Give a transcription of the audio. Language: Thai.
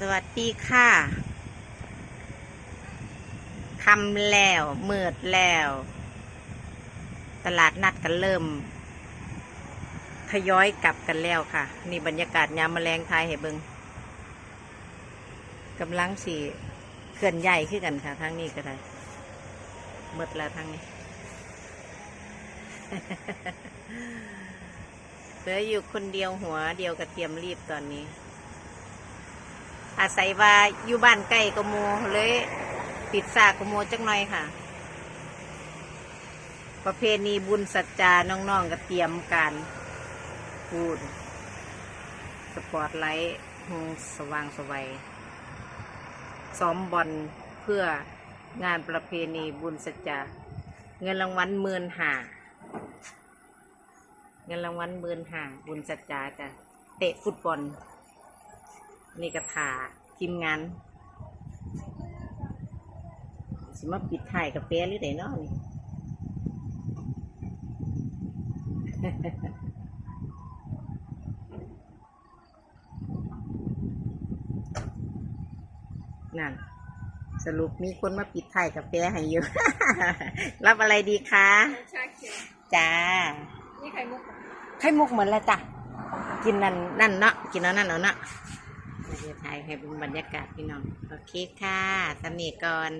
สวัสดีค่ะคำแล้วมืดแล้ว ตลาดนัดกันเริ่มทยอยกลับกันแล้วค่ะ นี่บรรยากาศยามแมลงไทยให้เบิงกำลังสีเคลื่อนใหญ่ขึ้นกันค่ะทางนี้ก็ได้มืดแล้วทางนี้เหลืออยู่คนเดียวหัวเดียวกระเทียมรีบตอนนี้ อาศัยว่าอยู่บ้านใกล้กโมเลยปิดสากโมจักหน่อยค่ะ ประเพณีบุญสัจจาน้องๆก็เตรียมการพูดสปอร์ตไลท์หงสว่างสวัยซ้อมบอลเพื่องานประเพณีบุญสัจจาเงินรางวัลหมื่นห้าเงินรางวัลหมื่นห้าบุญสัจจาจ้ะเตะฟุตบอล นี่ก็ถ่าทีมงานสิมาปิดถ่ายกาแฟหรือไดเนาะนี่นั่น สรุปมีคนมาปิดถ่ายกาแฟให้อยู่รับอะไรดีคะชาเขียวจ้า นี่ไข่มุกเหรอไข่มุกเหมือนละจ้ะ กินนั่นนั่นเนาะ กินเอานั่นเอาเนาะ เดี๋ยวถ่ายให้เป็นบรรยากาศพี่น้อง โอเคค่ะสำนีก่อน